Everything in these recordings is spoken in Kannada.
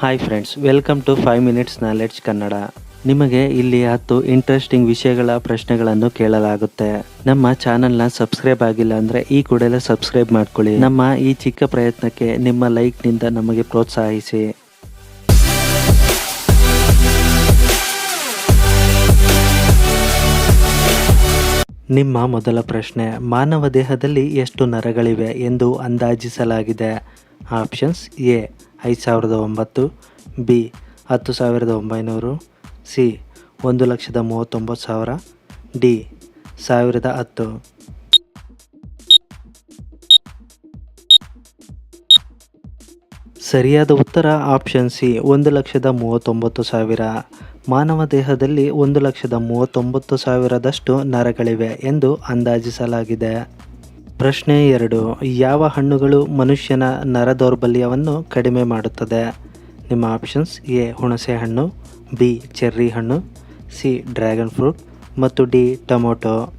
Hi friends welcome to five minutes knowledge Kannada ನಿಮಗೆ ಇಲ್ಲಿ ಹತ್ತು ಇಂಟ್ರೆಸ್ಟಿಂಗ್ ವಿಷಯಗಳ ಪ್ರಶ್ನೆಗಳನ್ನು ಕೇಳಲಾಗುತ್ತೆ. ನಮ್ಮ ಚಾನೆಲ್ನ ಸಬ್ಸ್ಕ್ರೈಬ್ ಆಗಿಲ್ಲ ಅಂದರೆ ಈ ಕೂಡಲೇ ಸಬ್ಸ್ಕ್ರೈಬ್ ಮಾಡ್ಕೊಳ್ಳಿ. ನಮ್ಮ ಈ ಚಿಕ್ಕ ಪ್ರಯತ್ನಕ್ಕೆ ನಿಮ್ಮ ಲೈಕ್ನಿಂದ ನಮಗೆ ಪ್ರೋತ್ಸಾಹಿಸಿ. ನಿಮ್ಮ ಮೊದಲ ಪ್ರಶ್ನೆ, ಮಾನವ ದೇಹದಲ್ಲಿ ಎಷ್ಟು ನರಗಳಿವೆ ಎಂದು ಅಂದಾಜಿಸಲಾಗಿದೆ? ಆಪ್ಷನ್ಸ್ ಎ ಐದು ಸಾವಿರದ ಒಂಬತ್ತು, ಬಿ, ಹತ್ತು ಸಾವಿರದ ಒಂಬೈನೂರು, ಸಿ, ಒಂದು ಲಕ್ಷದ ಮೂವತ್ತೊಂಬತ್ತು ಸಾವಿರ, ಡಿ, ಸಾವಿರದ ಹತ್ತು. ಸರಿಯಾದ ಉತ್ತರ ಆಪ್ಷನ್ ಸಿ, ಒಂದು ಲಕ್ಷದ ಮೂವತ್ತೊಂಬತ್ತು ಸಾವಿರ. ಮಾನವ ದೇಹದಲ್ಲಿ ಒಂದು ಲಕ್ಷದ ಮೂವತ್ತೊಂಬತ್ತು ಸಾವಿರದಷ್ಟು ನರಗಳಿವೆ ಎಂದು ಅಂದಾಜಿಸಲಾಗಿದೆ. ಪ್ರಶ್ನೆ ಎರಡು, ಯಾವ ಹಣ್ಣುಗಳು ಮನುಷ್ಯನ ನರ ದೌರ್ಬಲ್ಯವನ್ನು ಕಡಿಮೆ ಮಾಡುತ್ತದೆ? ನಿಮ್ಮ ಆಪ್ಷನ್ಸ್ ಎ, ಹುಣಸೆ ಹಣ್ಣು, ಬಿ, ಚೆರ್ರಿ ಹಣ್ಣು, ಸಿ, ಡ್ರ್ಯಾಗನ್ ಫ್ರೂಟ್ ಮತ್ತು ಡಿ, ಟೊಮೊಟೊ.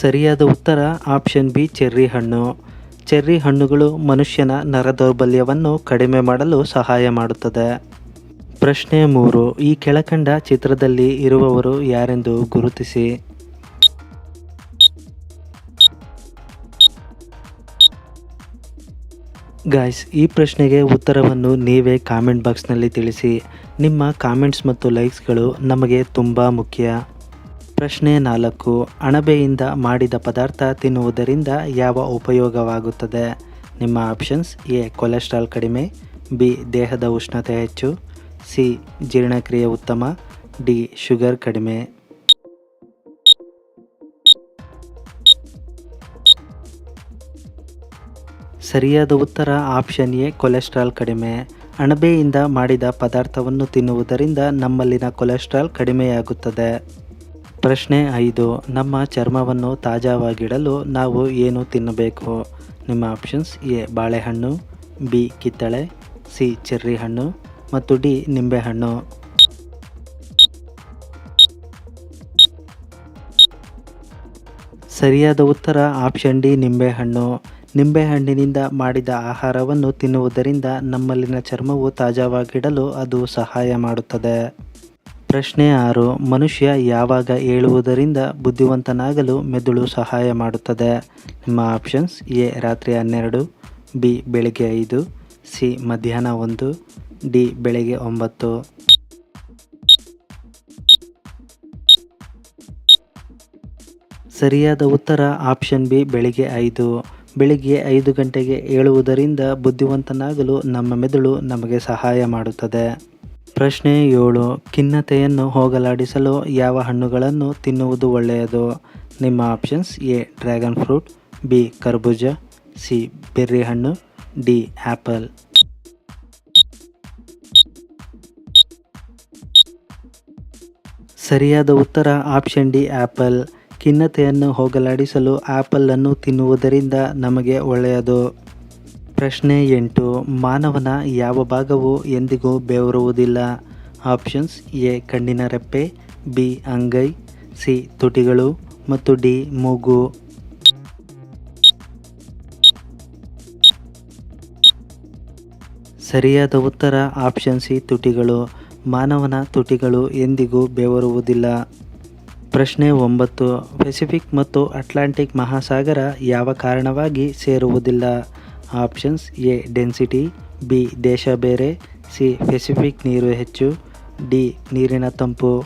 ಸರಿಯಾದ ಉತ್ತರ ಆಪ್ಷನ್ ಬಿ, ಚೆರ್ರಿ ಹಣ್ಣು. ಚೆರ್ರಿ ಹಣ್ಣುಗಳು ಮನುಷ್ಯನ ನರ ದೌರ್ಬಲ್ಯವನ್ನು ಕಡಿಮೆ ಮಾಡಲು ಸಹಾಯ ಮಾಡುತ್ತದೆ. ಪ್ರಶ್ನೆ ಮೂರು. ಈ ಕೆಳಕಂಡ ಚಿತ್ರದಲ್ಲಿ ಇರುವವರು ಯಾರೆಂದು ಗುರುತಿಸಿ. ಗಾಯ್ಸ್ ಈ ಪ್ರಶ್ನೆಗೆ ಉತ್ತರವನ್ನು ನೀವೇ ಕಾಮೆಂಟ್ ಬಾಕ್ಸ್ನಲ್ಲಿ ತಿಳಿಸಿ. ನಿಮ್ಮ ಕಾಮೆಂಟ್ಸ್ ಮತ್ತು ಲೈಕ್ಸ್ಗಳು ನಮಗೆ ತುಂಬ ಮುಖ್ಯ. ಪ್ರಶ್ನೆ ನಾಲ್ಕು. ಅಣಬೆಯಿಂದ ಮಾಡಿದ ಪದಾರ್ಥ ತಿನ್ನುವುದರಿಂದ ಯಾವ ಉಪಯೋಗವಾಗುತ್ತದೆ? ನಿಮ್ಮ ಆಪ್ಷನ್ಸ್ ಎ ಕೊಲೆಸ್ಟ್ರಾಲ್ ಕಡಿಮೆ, ಬಿ, ದೇಹದ ಉಷ್ಣತೆ ಹೆಚ್ಚು ಸಿ ಜೀರ್ಣಕ್ರಿಯೆ ಉತ್ತಮ, ಡಿ ಶುಗರ್ ಕಡಿಮೆ. ಸರಿಯಾದ ಉತ್ತರ ಆಪ್ಷನ್ ಎ, ಕೊಲೆಸ್ಟ್ರಾಲ್ ಕಡಿಮೆ. ಅಣಬೆಯಿಂದ ಮಾಡಿದ ಪದಾರ್ಥವನ್ನು ತಿನ್ನುವುದರಿಂದ ನಮ್ಮಲ್ಲಿನ ಕೊಲೆಸ್ಟ್ರಾಲ್ ಕಡಿಮೆಯಾಗುತ್ತದೆ. ಪ್ರಶ್ನೆ ಐದು, ನಮ್ಮ ಚರ್ಮವನ್ನು ತಾಜಾವಾಗಿಡಲು ನಾವು ಏನು ತಿನ್ನಬೇಕು? ನಿಮ್ಮ ಆಪ್ಷನ್ಸ್ ಎ, ಬಾಳೆಹಣ್ಣು, ಬಿ, ಕಿತ್ತಳೆ, ಸಿ ಚೆರ್ರಿ ಹಣ್ಣು ಮತ್ತು ಡಿ ನಿಂಬೆಹಣ್ಣು. ಸರಿಯಾದ ಉತ್ತರ ಆಪ್ಷನ್ ಡಿ ನಿಂಬೆಹಣ್ಣು. ನಿಂಬೆಹಣ್ಣಿನಿಂದ ಮಾಡಿದ ಆಹಾರವನ್ನು ತಿನ್ನುವುದರಿಂದ ನಮ್ಮಲ್ಲಿನ ಚರ್ಮವು ತಾಜಾವಾಗಿಡಲು ಅದು ಸಹಾಯ ಮಾಡುತ್ತದೆ. ಪ್ರಶ್ನೆ ಆರು, ಮನುಷ್ಯ ಯಾವಾಗ ಏಳುವುದರಿಂದ ಬುದ್ಧಿವಂತನಾಗಲು ಮೆದುಳು ಸಹಾಯ ಮಾಡುತ್ತದೆ? ನಿಮ್ಮ ಆಪ್ಷನ್ಸ್ ಎ, ರಾತ್ರಿ ಹನ್ನೆರಡು, ಬಿ, ಬೆಳಿಗ್ಗೆ ಐದು, ಸಿ, ಮಧ್ಯಾಹ್ನ ಒಂದು ಡಿ ಬೆಳಗ್ಗೆ ಒಂಬತ್ತು. ಸರಿಯಾದ ಉತ್ತರ ಆಪ್ಷನ್ ಬಿ ಬೆಳಿಗ್ಗೆ ಐದು. ಬೆಳಿಗ್ಗೆ ಐದು ಗಂಟೆಗೆ ಏಳುವುದರಿಂದ ಬುದ್ಧಿವಂತನಾಗಲು ನಮ್ಮ ಮೆದುಳು ನಮಗೆ ಸಹಾಯ ಮಾಡುತ್ತದೆ. ಪ್ರಶ್ನೆ ಏಳು, ಖಿನ್ನತೆಯನ್ನು ಹೋಗಲಾಡಿಸಲು ಯಾವ ಹಣ್ಣುಗಳನ್ನು ತಿನ್ನುವುದು ಒಳ್ಳೆಯದು? ನಿಮ್ಮ options A, dragon fruit, B, ಕರ್ಬೂಜ, ಸಿ, ಬೆರ್ರಿ ಹಣ್ಣು, ಡಿ ಆ್ಯಪಲ್ ಸರಿಯಾದ ಉತ್ತರ ಆಪ್ಷನ್ ಡಿ ಆ್ಯಪಲ್ ಖಿನ್ನತೆಯನ್ನು ಹೋಗಲಾಡಿಸಲು ಆ್ಯಪಲನ್ನು ತಿನ್ನುವುದರಿಂದ ನಮಗೆ ಒಳ್ಳೆಯದು. ಪ್ರಶ್ನೆ ಎಂಟು, ಮಾನವನ ಯಾವ ಭಾಗವು ಎಂದಿಗೂ ಬೆವರುವುದಿಲ್ಲ? ಆಪ್ಷನ್ಸ್ ಎ, ಕಣ್ಣಿನ ರೆಪ್ಪೆ, ಬಿ, ಅಂಗೈ, ಸಿ, ತುಟಿಗಳು ಮತ್ತು ಡಿ, ಮೂಗು. ಸರಿಯಾದ ಉತ್ತರ ಆಪ್ಷನ್ ಸಿ, ತುಟಿಗಳು. ಮಾನವನ ತುಟಿಗಳು ಎಂದಿಗೂ ಬೆವರುವುದಿಲ್ಲ. ಪ್ರಶ್ನೆ ಒಂಬತ್ತು, ಪೆಸಿಫಿಕ್ ಮತ್ತು ಅಟ್ಲಾಂಟಿಕ್ ಮಹಾಸಾಗರ ಯಾವ ಕಾರಣವಾಗಿ ಸೇರುವುದಿಲ್ಲ? ಆಪ್ಷನ್ಸ್ ಎ, ಡೆನ್ಸಿಟಿ, ಬಿ, ದೇಶ ಬೇರೆ, ಸಿ, ಪೆಸಿಫಿಕ್ ನೀರು ಹೆಚ್ಚು, ಡಿ, ನೀರಿನ ತಂಪು.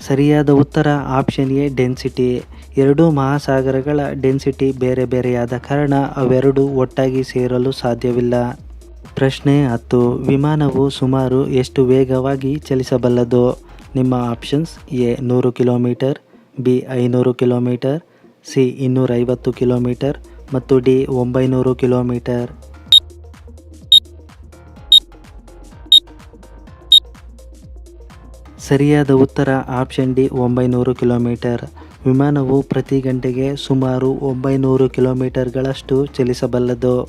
ಸರಿಯಾದ ಉತ್ತರ ಆಪ್ಷನ್ ಎ, ಡೆನ್ಸಿಟಿ. ಎರಡೂ ಮಹಾಸಾಗರಗಳ ಡೆನ್ಸಿಟಿ ಬೇರೆ ಬೇರೆಯಾದ ಕಾರಣ ಅವೆರಡೂ ಒಟ್ಟಾಗಿ ಸೇರಲು ಸಾಧ್ಯವಿಲ್ಲ. ಪ್ರಶ್ನೆ ಹತ್ತು, ವಿಮಾನವು ಸುಮಾರು ಎಷ್ಟು ವೇಗವಾಗಿ ಚಲಿಸಬಲ್ಲದು? ನಿಮ್ಮ ಆಪ್ಷನ್ಸ್ ಎ, ನೂರು ಕಿಲೋಮೀಟರ್, ಬಿ, ಐನೂರು ಕಿಲೋಮೀಟರ್, ಸಿ, ಇನ್ನೂರೈವತ್ತು ಕಿಲೋಮೀಟರ್ ಮತ್ತು ಡಿ, ಒಂಬೈನೂರು ಕಿಲೋಮೀಟರ್. ಸರಿಯಾದ ಉತ್ತರ ಆಪ್ಷನ್ ಡಿ, ಒಂಬೈನೂರು ಕಿಲೋಮೀಟರ್. ವಿಮಾನವು ಪ್ರತಿ ಗಂಟೆಗೆ ಸುಮಾರು ಒಂಬೈನೂರು ಕಿಲೋಮೀಟರ್ಗಳಷ್ಟು ಚಲಿಸಬಲ್ಲದು.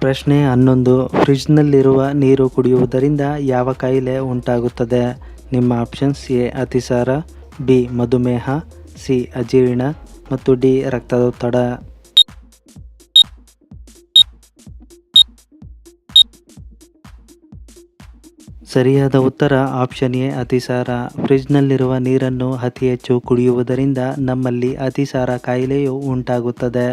ಪ್ರಶ್ನೆ ಹನ್ನೊಂದು, ಫ್ರಿಜ್ನಲ್ಲಿರುವ ನೀರು ಕುಡಿಯುವುದರಿಂದ ಯಾವ ಕಾಯಿಲೆ ಉಂಟಾಗುತ್ತದೆ? ನಿಮ್ಮ ಆಪ್ಷನ್ಸ್ ಎ, ಅತಿಸಾರ, ಬಿ, ಮಧುಮೇಹ, ಸಿ, ಅಜೀರ್ಣ ಮತ್ತು ಡಿ, ರಕ್ತದೊತ್ತಡ. ಸರಿಯಾದ ಉತ್ತರ ಆಪ್ಷನ್ ಎ ಅತಿಸಾರ. ಫ್ರಿಜ್ನಲ್ಲಿರುವ ನೀರನ್ನು ಅತಿ ಹೆಚ್ಚು ಕುಡಿಯುವುದರಿಂದ ನಮ್ಮಲ್ಲಿ ಅತಿಸಾರ ಕಾಯಿಲೆಯು ಉಂಟಾಗುತ್ತದೆ.